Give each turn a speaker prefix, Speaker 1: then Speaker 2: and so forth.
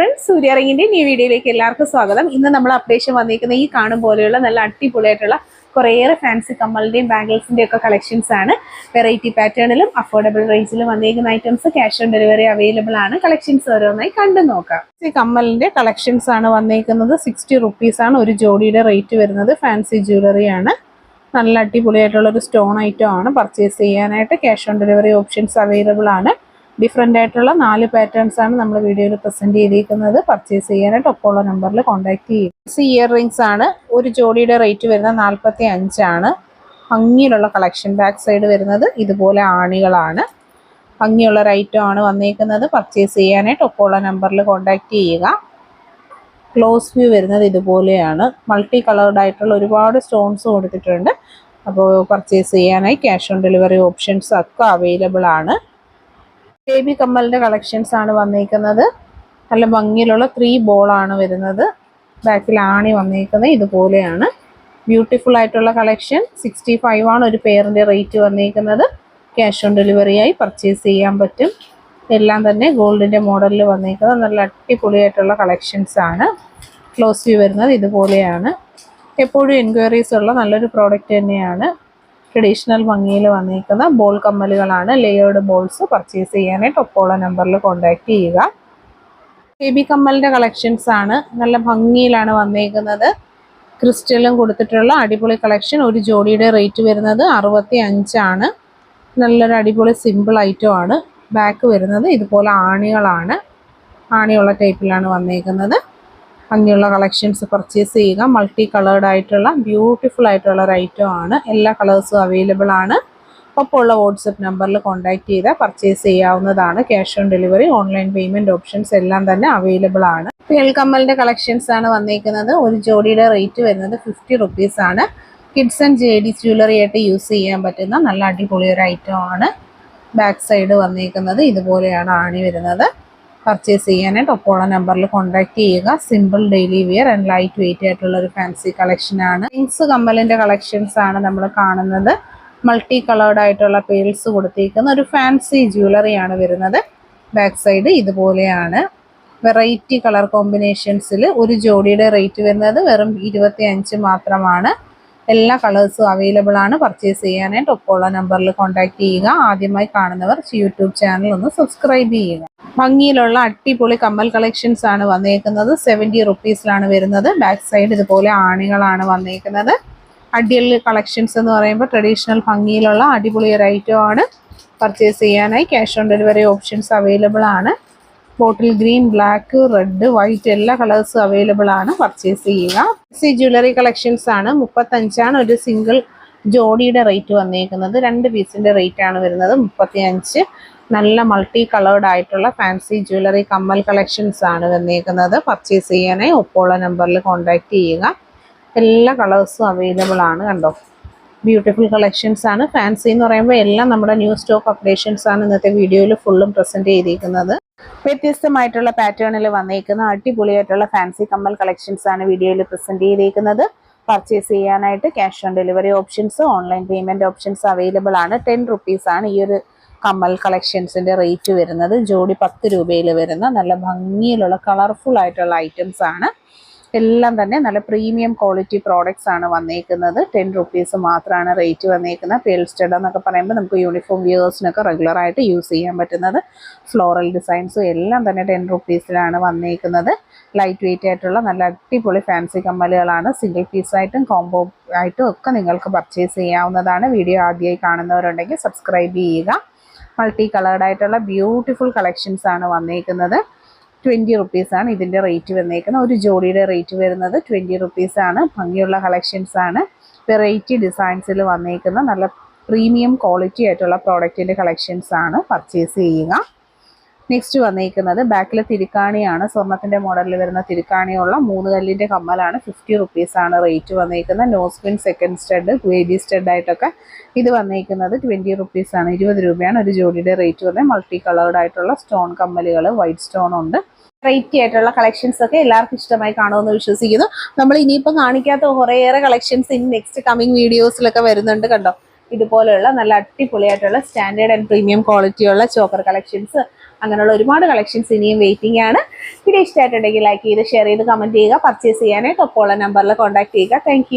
Speaker 1: Friends സൂര്യറിങ്ങിന്റെ new വീഡിയോയിലേക്ക് എല്ലാവർക്കും സ്വാഗതം. ഇന്ന് നമ്മൾ അപ്ഡേഷൻ വന്നിരിക്കുന്ന ഈ കാണും പോലെയുള്ള നല്ല അടിപൊളിയായിട്ടുള്ള കുറേയേറെ ഫാൻസി കമ്മലിന്റെയും ബാംഗിൾസിന്റെയും ഒക്കെ കളക്ഷൻസ് ആണ്. വെറൈറ്റി പാറ്റേണിലും അഫോർഡബിൾ റേഞ്ചിലും വന്നിരിക്കുന്ന items cash on delivery available ആണ്. കളക്ഷൻസ് ഓരോന്നായി കണ്ടു നോക്കാം. ഈ കമ്മലിന്റെ കളക്ഷൻസ് ആണ് വന്നിരിക്കുന്നത്. സിക്സ്റ്റി റുപ്പീസ് ആണ് ഒരു ജോഡിയുടെ റേറ്റ് വരുന്നത്. ഫാൻസി ജ്വല്ലറി ആണ്. നല്ല അടിപൊളിയായിട്ടുള്ള ഒരു സ്റ്റോൺ ഐറ്റം ആണ്. പർച്ചേസ് ചെയ്യാനായിട്ട് cash on delivery options available ആണ്. ഡിഫറെന്റ് ആയിട്ടുള്ള നാല് പാറ്റേൺസ് ആണ് നമ്മൾ വീഡിയോയിൽ പ്രസന്റ് ചെയ്തിരിക്കുന്നത്. പർച്ചേസ് ചെയ്യാനായിട്ട് ഒപ്പമുള്ള നമ്പറിൽ കോൺടാക്ട് ചെയ്യും ഇയർ റിങ്സ് ആണ്. ഒരു ജോഡിയുടെ റേറ്റ് വരുന്നത് നാൽപ്പത്തി അഞ്ചാണ് ഭംഗിയിലുള്ള കളക്ഷൻ ബാക്ക് സൈഡ് വരുന്നത് ഇതുപോലെ ആണികളാണ്. ഭംഗിയുള്ള ഒരു ആണ് വന്നിരിക്കുന്നത് പർച്ചേസ് ചെയ്യാനായിട്ട് ഒപ്പമുള്ള നമ്പറിൽ കോൺടാക്ട് ചെയ്യുക. ക്ലോസ് വ്യൂ വരുന്നത് ഇതുപോലെയാണ്. മൾട്ടി കളേർഡ് ആയിട്ടുള്ള ഒരുപാട് സ്റ്റോൺസ് കൊടുത്തിട്ടുണ്ട്. അപ്പോൾ പർച്ചേസ് ചെയ്യാനായി ക്യാഷ് ഓൺ ഡെലിവറി ഓപ്ഷൻസ് ഒക്കെ അവൈലബിൾ ആണ്. ബേബി കമ്മലിന്റെ കളക്ഷൻസ് ആണ് വന്നിരിക്കുന്നത് നല്ല ഭംഗിയിലുള്ള ത്രീ ബോളാണ് വരുന്നത്. ബാക്കിൽ ആണി വന്നിരിക്കുന്നത് ഇതുപോലെയാണ്. ബ്യൂട്ടിഫുൾ ആയിട്ടുള്ള കളക്ഷൻ സിക്സ്റ്റി ഫൈവ് ആണ് ഒരു പെയറിന്റെ റേറ്റ് വന്നിരിക്കുന്നത് ക്യാഷ് ഓൺ ഡെലിവറി ആയി പർച്ചേസ് ചെയ്യാൻ പറ്റും. എല്ലാം തന്നെ ഗോൾഡിന്റെ മോഡലിൽ വന്നിരിക്കുന്നത് നല്ല അടിപൊളിയായിട്ടുള്ള കളക്ഷൻസ് ആണ്. ക്ലോസ് വ്യൂ വരുന്നത് ഇതുപോലെയാണ്. എപ്പോഴും എൻക്വയറീസ് ഉള്ള നല്ലൊരു പ്രോഡക്റ്റ് തന്നെയാണ്. ട്രഡീഷണൽ ഭംഗിയിൽ വന്നിരിക്കുന്ന ബോൾ കമ്മലുകളാണ് ലെയേർഡ് ബോൾസ് പർച്ചേസ് ചെയ്യാനായിട്ട് ഒപ്പോളോ നമ്പറിൽ കോൺടാക്ട് ചെയ്യുക. ബേബി കമ്മലിന്റെ കളക്ഷൻസ് ആണ് നല്ല ഭംഗിയിലാണ് വന്നിരിക്കുന്നത്. ക്രിസ്റ്റലും കൊടുത്തിട്ടുള്ള അടിപൊളി കളക്ഷൻ ഒരു ജോഡിയുടെ റേറ്റ് വരുന്നത് അറുപത്തി അഞ്ചാണ് നല്ലൊരു അടിപൊളി സിമ്പിൾ ഐറ്റം ആണ്. ബാക്ക് വരുന്നത് ഇതുപോലെ ആണികളാണ്. ആണിയുള്ള ടൈപ്പിലാണ് വന്നിരിക്കുന്നത്. ഭംഗിയുള്ള കളക്ഷൻസ് പർച്ചേസ് ചെയ്യുക. മൾട്ടി കളേർഡ് ആയിട്ടുള്ള ബ്യൂട്ടിഫുൾ ആയിട്ടുള്ള ഒരു ഐറ്റം ആണ്. എല്ലാ കളേഴ്സും അവൈലബിൾ ആണ്. ഒപ്പമുള്ള വാട്സപ്പ് നമ്പറിൽ കോൺടാക്ട് ചെയ്താൽ പർച്ചേസ് ചെയ്യാവുന്നതാണ്. Cash on delivery online payment options എല്ലാം തന്നെ അവൈലബിൾ ആണ്. പേൾക്കമ്മലിന്റെ കളക്ഷൻസ് ആണ് വന്നിരിക്കുന്നത് ഒരു ജോഡിയുടെ റേറ്റ് വരുന്നത് ഫിഫ്റ്റി റുപ്പീസ് ആണ്. Kids and J D jewellery ആയിട്ട് യൂസ് ചെയ്യാൻ പറ്റുന്ന നല്ല അടിപൊളി ഒരു ഐറ്റം ആണ്. ബാക്ക് സൈഡ് വന്നിരിക്കുന്നത് ഇതുപോലെയാണ് ആണി വരുന്നത്. പർച്ചേസ് ചെയ്യാനായിട്ട് ഒപ്പോള നമ്പറിൽ കോൺടാക്ട് ചെയ്യുക. Simple daily wear and light weight ആയിട്ടുള്ള ഒരു ഫാൻസി കളക്ഷൻ ആണ്. റിങ്സ് കമ്മലിന്റെ കളക്ഷൻസ് ആണ് നമ്മൾ കാണുന്നത്. മൾട്ടി കളേർഡ് ആയിട്ടുള്ള പേൾസ് കൊടുത്തിരിക്കുന്ന ഒരു ഫാൻസി ജ്വല്ലറി ആണ് വരുന്നത്. ബാക്ക് സൈഡ് ഇതുപോലെയാണ്. വെറൈറ്റി കളർ കോമ്പിനേഷൻസിൽ ഒരു ജോഡിയുടെ റേറ്റ് വരുന്നത് വെറും ഇരുപത്തി അഞ്ച് മാത്രമാണ്. എല്ലാ കളേഴ്സും അവൈലബിൾ ആണ്. പർച്ചേസ് ചെയ്യാനായിട്ട് ഒപ്പമുള്ള നമ്പറിൽ കോൺടാക്ട് ചെയ്യുക. ആദ്യമായി കാണുന്നവർ യൂട്യൂബ് ചാനൽ ഒന്ന് സബ്സ്ക്രൈബ് ചെയ്യുക. ഭംഗിയിലുള്ള അടിപൊളി കമ്മൽ കളക്ഷൻസ് ആണ് വന്നേക്കുന്നത്. സെവന്റി റുപ്പീസിലാണ് വരുന്നത്. ബാക്ക് സൈഡ് ഇതുപോലെ ആണികളാണ് വന്നേക്കുന്നത്. അടിയൽ കളക്ഷൻസ് എന്ന് പറയുമ്പോൾ ട്രഡീഷണൽ ഭംഗിയിലുള്ള അടിപൊളി ഒരു ഐറ്റം ആണ് പർച്ചേസ് ചെയ്യാനായി. Cash on delivery options available ആണ്. Bottle green black red white എല്ലാ കളേഴ്സും അവൈലബിൾ ആണ് പർച്ചേസ് ചെയ്യുക. സി ജ്വല്ലറി കളക്ഷൻസ് ആണ്. മുപ്പത്തഞ്ചാണ് ഒരു സിംഗിൾ ജോഡിയുടെ റേറ്റ് വന്നേക്കുന്നത്. രണ്ട് പീസിന്റെ റേറ്റ് ആണ് വരുന്നത്. മുപ്പത്തി അഞ്ച് നല്ല മൾട്ടി കളേർഡ് ആയിട്ടുള്ള ഫാൻസി ജ്വല്ലറി കമ്മൽ കളക്ഷൻസ് ആണ് വന്നേക്കുന്നത്. പർച്ചേസ് ചെയ്യാനായി ഒപ്പോള നമ്പറിൽ കോൺടാക്റ്റ് ചെയ്യുക. എല്ലാ കളേഴ്സും അവൈലബിൾ ആണ് കണ്ടോ? ബ്യൂട്ടിഫുൾ കളക്ഷൻസ് ആണ്. ഫാൻസി എന്ന് പറയുമ്പോൾ എല്ലാം നമ്മുടെ ന്യൂ സ്റ്റോക്ക് അപ്ഡേഷൻസ് ആണ് ഇന്നത്തെ വീഡിയോയിൽ ഫുള്ളും പ്രസന്റ് ചെയ്തിരിക്കുന്നത്. വ്യത്യസ്തമായിട്ടുള്ള പാറ്റേണിൽ വന്നേക്കുന്ന അടിപൊളിയായിട്ടുള്ള ഫാൻസി കമ്മൽ കളക്ഷൻസ് ആണ് വീഡിയോയിൽ പ്രസന്റ് ചെയ്തിരിക്കുന്നത്. പർച്ചേസ് ചെയ്യാനായിട്ട് cash on delivery options online payment options available ആണ്. ടെൻ റുപ്പീസ് ആണ് ഈ ഒരു കമ്മൽ കളക്ഷൻസിന്റെ റേറ്റ് വരുന്നത് ജോഡി പത്ത് രൂപയിൽ വരുന്ന നല്ല ഭംഗിയിലുള്ള കളർഫുൾ ആയിട്ടുള്ള ഐറ്റംസ് ആണ്. എല്ലാം തന്നെ നല്ല പ്രീമിയം ക്വാളിറ്റി പ്രോഡക്റ്റ്സ് ആണ് വന്നേക്കുന്നത്. ടെൻ റുപ്പീസ് മാത്രമാണ് റേറ്റ് വന്നേക്കുന്നത്. പേൾസ്റ്റഡ് എന്നൊക്കെ പറയുമ്പോൾ നമുക്ക് യൂണിഫോം വ്യൂവേഴ്സിനൊക്കെ റെഗുലറായിട്ട് യൂസ് ചെയ്യാൻ പറ്റുന്നത്. ഫ്ലോറൽ ഡിസൈൻസും എല്ലാം തന്നെ ടെൻ റുപ്പീസിലാണ് വന്നേക്കുന്നത്. ലൈറ്റ് വെയിറ്റ് ആയിട്ടുള്ള നല്ല അടിപൊളി ഫാൻസി കമ്മലുകളാണ്. സിംഗിൾ പീസായിട്ടും കോംബോ ആയിട്ടും ഒക്കെ നിങ്ങൾക്ക് പർച്ചേസ് ചെയ്യാവുന്നതാണ്. വീഡിയോ ആദ്യമായി കാണുന്നവരുണ്ടെങ്കിൽ സബ്സ്ക്രൈബ് ചെയ്യുക. മൾട്ടി കളേർഡ് ആയിട്ടുള്ള ബ്യൂട്ടിഫുൾ കളക്ഷൻസ് ആണ് വന്നേക്കുന്നത്. ട്വന്റി റുപ്പീസാണ് ഇതിന്റെ റേറ്റ് വന്നേക്കുന്നത്. ഒരു ജോഡിയുടെ റേറ്റ് വരുന്നത് ട്വന്റി റുപ്പീസാണ് ഭംഗിയുള്ള കളക്ഷൻസ് ആണ്. വെറൈറ്റി ഡിസൈൻസിൽ വന്നേക്കുന്ന നല്ല പ്രീമിയം ക്വാളിറ്റി ആയിട്ടുള്ള പ്രോഡക്റ്റിന്റെ കളക്ഷൻസ് ആണ് പർച്ചേസ് ചെയ്യുക. നെക്സ്റ്റ് വന്നിരിക്കുന്നത് ബാക്കിൽ തിരുക്കാണിയാണ്. സ്വർണത്തിന്റെ മോഡലിൽ വരുന്ന തിരുക്കാണിയുള്ള മൂന്ന് കല്ലിന്റെ കമ്മലാണ് ഫിഫ്റ്റി റുപ്പീസാണ് റേറ്റ് വന്നിരിക്കുന്നത്. Nose nose pin second stud baby stud ആയിട്ടൊക്കെ ഇത് വന്നിരിക്കുന്നത് ട്വന്റി റുപ്പീസാണ് ഇരുപത് രൂപയാണ് ഒരു ജോഡിയുടെ റേറ്റ് വന്നത് മൾട്ടി കളേർഡ് ആയിട്ടുള്ള സ്റ്റോൺ കമ്മലുകൾ വൈറ്റ് സ്റ്റോൺ ഉണ്ട്. വെറൈറ്റി ആയിട്ടുള്ള കളക്ഷൻസ് ഒക്കെ എല്ലാവർക്കും ഇഷ്ടമായി കാണുമെന്ന് വിശ്വസിക്കുന്നു. നമ്മൾ ഇനിയിപ്പോൾ കാണിക്കാത്ത കുറേയേറെ കളക്ഷൻസ് ഇനി നെക്സ്റ്റ് കമ്മിങ് വീഡിയോസിലൊക്കെ വരുന്നുണ്ട് കണ്ടോ? ഇതുപോലെയുള്ള നല്ല അടിപൊളിയായിട്ടുള്ള സ്റ്റാൻഡേർഡ് ആൻഡ് പ്രീമിയം ക്വാളിറ്റിയുള്ള ചോപ്പർ കളക്ഷൻസ് അങ്ങനെയുള്ള ഒരുപാട് കളക്ഷൻസ് ഇനിയും വെയിറ്റിംഗ് ആണ്. വീഡിയോ ഇഷ്ടമായിട്ടുണ്ടെങ്കിൽ ലൈക്ക് ചെയ്ത് ഷെയർ ചെയ്ത് കമന്റ് ചെയ്യുക. പർച്ചേസ് ചെയ്യാനായിട്ട് ഒപ്പമുള്ള നമ്പറിൽ കോൺടാക്ട് ചെയ്യുക. താങ്ക്